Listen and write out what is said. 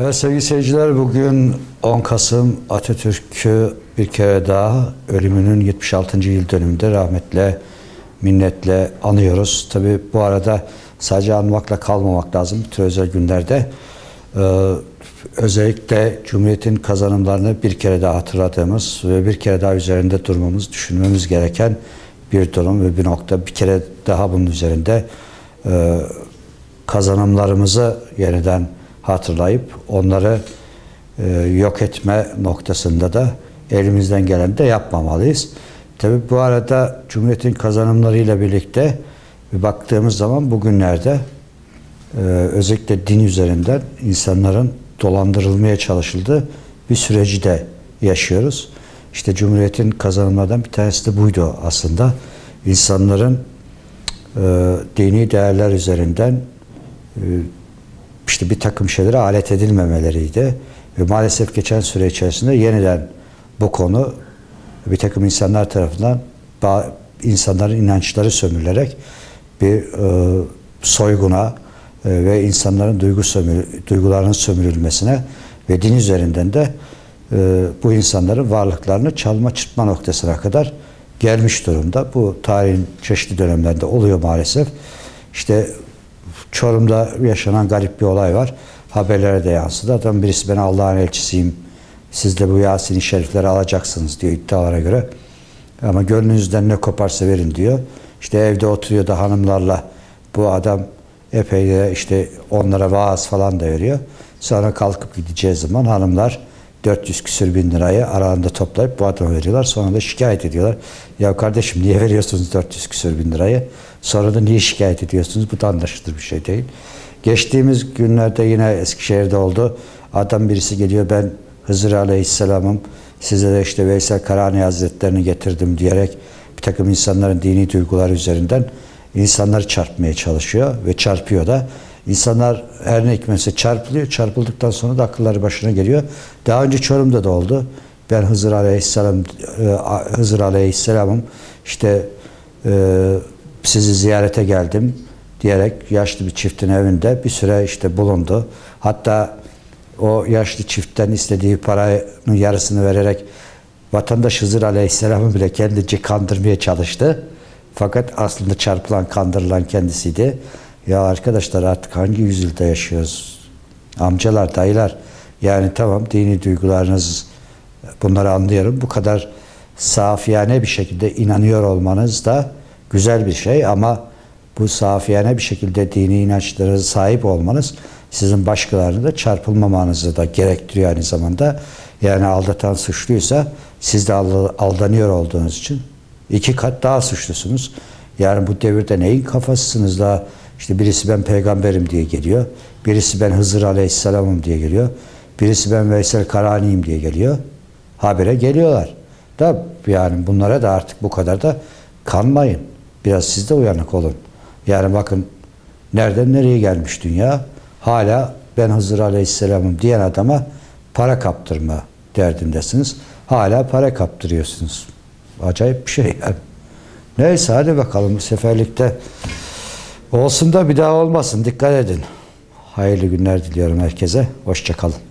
Evet sevgili seyirciler bugün 10 Kasım Atatürk'ü bir kere daha ölümünün 76. yıl dönümünde rahmetle, minnetle anıyoruz. Tabi bu arada sadece anmakla kalmamak lazım. Bu özel günlerde e, özellikle Cumhuriyet'in kazanımlarını bir kere daha hatırladığımız ve bir kere daha üzerinde durmamız, düşünmemiz gereken bir durum ve bir nokta. Bir kere daha bunun üzerinde e, kazanımlarımızı yeniden hatırlayıp onları e, yok etme noktasında da elimizden gelen de yapmamalıyız. Tabi bu arada Cumhuriyet'in kazanımlarıyla birlikte bir baktığımız zaman bugünlerde e, özellikle din üzerinden insanların dolandırılmaya çalışıldığı bir süreci de yaşıyoruz. İşte Cumhuriyet'in kazanımlardan bir tanesi de buydu aslında. İnsanların e, dini değerler üzerinden e, işte bir takım şeylere alet edilmemeleriydi. Ve maalesef geçen süre içerisinde yeniden bu konu bir takım insanlar tarafından insanların inançları sömürülerek bir e, soyguna e, ve insanların duygu sömür, duygularının sömürülmesine ve din üzerinden de e, bu insanların varlıklarını çalma çırpma noktasına kadar gelmiş durumda. Bu tarihin çeşitli dönemlerinde oluyor maalesef. İşte Çorum'da yaşanan garip bir olay var. Haberlere de yansıdı. Adam birisi ben Allah'ın elçisiyim. Siz de bu Yasin-i Şerifleri alacaksınız diyor iddialara göre. Ama gönlünüzden ne koparsa verin diyor. İşte evde oturuyor da hanımlarla bu adam epey de işte onlara vaaz falan da veriyor. Sonra kalkıp gideceği zaman hanımlar 400 küsür bin lirayı aralarında toplayıp bu adama veriyorlar. Sonra da şikayet ediyorlar. Ya kardeşim niye veriyorsunuz 400 küsür bin lirayı? Sonra da niye şikayet ediyorsunuz? Bu da anlaşılır bir şey değil. Geçtiğimiz günlerde yine Eskişehir'de oldu. Adam birisi geliyor ben Hızır Aleyhisselam'ım size de işte Veysel Karani Hazretlerini getirdim diyerek bir takım insanların dini duygular üzerinden insanları çarpmaya çalışıyor ve çarpıyor da. İnsanlar her ne hikmetse çarpılıyor. Çarpıldıktan sonra da akılları başına geliyor. Daha önce Çorum'da da oldu. Ben Hızır Aleyhisselam e, Hızır Aleyhisselam'ım işte e, sizi ziyarete geldim diyerek yaşlı bir çiftin evinde bir süre işte bulundu. Hatta o yaşlı çiftten istediği paranın yarısını vererek vatandaş Hızır Aleyhisselam'ı bile kendince kandırmaya çalıştı. Fakat aslında çarpılan, kandırılan kendisiydi. Ya arkadaşlar artık hangi yüzyılda yaşıyoruz? Amcalar, dayılar. Yani tamam dini duygularınız bunları anlıyorum. Bu kadar safiyane bir şekilde inanıyor olmanız da güzel bir şey ama bu safiyane bir şekilde dini inançlara sahip olmanız sizin başkalarını da çarpılmamanızı da gerektiriyor aynı zamanda. Yani aldatan suçluysa siz de aldanıyor olduğunuz için iki kat daha suçlusunuz. Yani bu devirde neyin kafasısınız da işte birisi ben peygamberim diye geliyor. Birisi ben Hızır Aleyhisselam'ım diye geliyor. Birisi ben Veysel Karani'yim diye geliyor. Habire geliyorlar. Da yani bunlara da artık bu kadar da kanmayın. Biraz siz de uyanık olun. Yani bakın nereden nereye gelmiş dünya. Hala ben Hızır Aleyhisselam'ım diyen adama para kaptırma derdindesiniz. Hala para kaptırıyorsunuz. Acayip bir şey yani. Neyse hadi bakalım bu seferlikte olsun da bir daha olmasın. Dikkat edin. Hayırlı günler diliyorum herkese. Hoşçakalın.